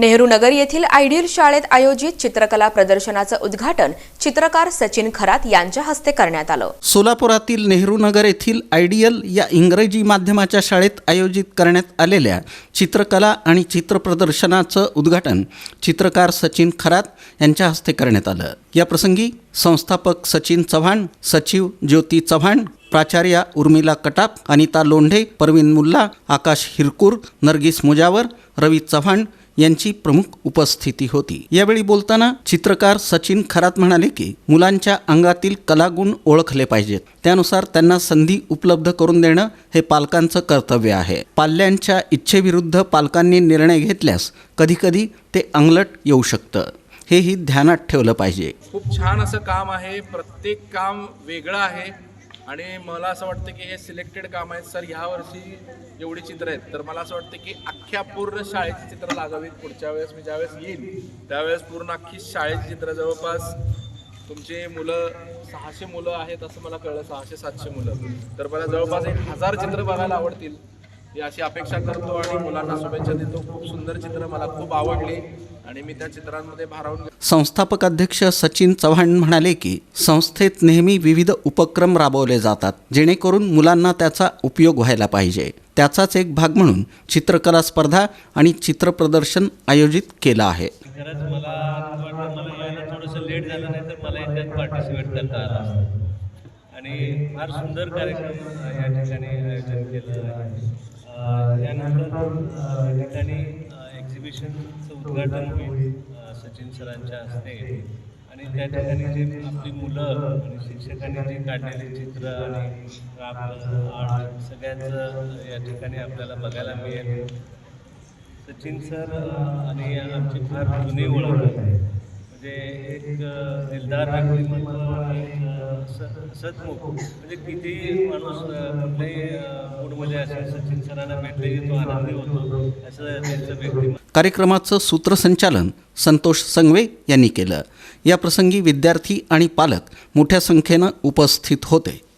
नेहरू नगर येथील आयडियल शाळेत आयोजित चित्रकला प्रदर्शनाचं उद्घाटन चित्रकार सचिन खरात यांच्या हस्ते करण्यात आलं. सोलापुरातील नेहरू नगर येथील आयडियल या इंग्रजी माध्यमाच्या शाळेत आयोजित करण्यात आलेल्या चित्रकला आणि चित्र प्रदर्शनाचं उद्घाटन चित्रकार सचिन खरात यांच्या हस्ते करण्यात आलं. या प्रसंगी संस्थापक सचिन चव्हाण सचिव ज्योती चव्हाण प्राचार्या उर्मिला कटाप अनिता लोंढे परवीन मुल्ला आकाश हिरकूर नर्गिस मुजावर रवी चव्हाण यांची प्रमुख उपस्थिती होती. यावेळी बोलताना चित्रकार सचिन खरात म्हणाले की मुलांच्या अंगातील कलागुण ओळखले पाहिजेत. त्यानुसार त्यांना संधी उपलब्ध करून देणं हे पालकांचं कर्तव्य आहे. पाल्यांच्या इच्छेविरुद्ध पालकांनी निर्णय घेतल्यास कधीकधी ते अंगलट येऊ शकतं. हेही ध्यानात ठेवलं पाहिजे. खूप छान असं काम आहे. प्रत्येक काम वेगळं आहे. आणि मला असं वाटतं की हे सिलेक्टेड काम आहेत. सर ह्या वर्षी एवढी चित्र आहेत. तर मला असं वाटतं की अख्ख्या पूर्ण शाळेची चित्र लागावीत. पुढच्या वेळेस मी ज्यावेळेस येईल त्यावेळेस पूर्ण अख्खी शाळेची चित्र. जवळपास तुमचे मुलं सहाशे मुलं आहेत असं मला कळलं. सहाशे सातशे मुलं. तर मला जवळपास एक हजार चित्र बघायला आवडतील. ही अशी अपेक्षा करतो आणि मुलांना शुभेच्छा देतो. खूप सुंदर चित्र मला खूप आवडली. आणि मी त्या चित्रांमध्ये भारावून संस्थापक अध्यक्ष सचिन चव्हाण म्हणाले की संस्थेत नेहमी विविध उपक्रम राबवले जातात जेणेकरून मुलांना त्याचा उपयोग व्हायला पाहिजे. त्याचाच एक भाग म्हणून चित्रकला स्पर्धा आणि चित्रप्रदर्शन आयोजित केलं आहे. खरंच मला वाटतं मला यायला थोडंसं लेट झालं नाही तर मला याच्यात पार्टिसिपेट करता आलं असतं. आणि फार सुंदर कार्यक्रम या ठिकाणी आयोजन केलं आहे. यानंतर ठिकाणी एक्झिबिशनचं उद्घाटन होईल सचिन सरांच्या हस्ते. आणि त्या ठिकाणी जे आपली मुलं आणि शिक्षकांनी जे काढलेले चित्र आणि आपलं आर्ट सगळ्यांचं या ठिकाणी आपल्याला बघायला मिळेल. सचिन सर आणि आमची फार जुनी ओळख आहे. म्हणजे एक दिलदार व्यक्तिमत्व आणि अ, स- म्हणजे किती माणूस कुठलेही सचिन सरांना भेटले की तो आनंदी होतो. असं त्यांचं व्यक्तिमत्व. कार्यक्रमाचं सूत्रसंचालन संतोष संगवे यांनी केलं. या प्रसंगी विद्यार्थी आणि पालक मोठ्या संख्येनं उपस्थित होते.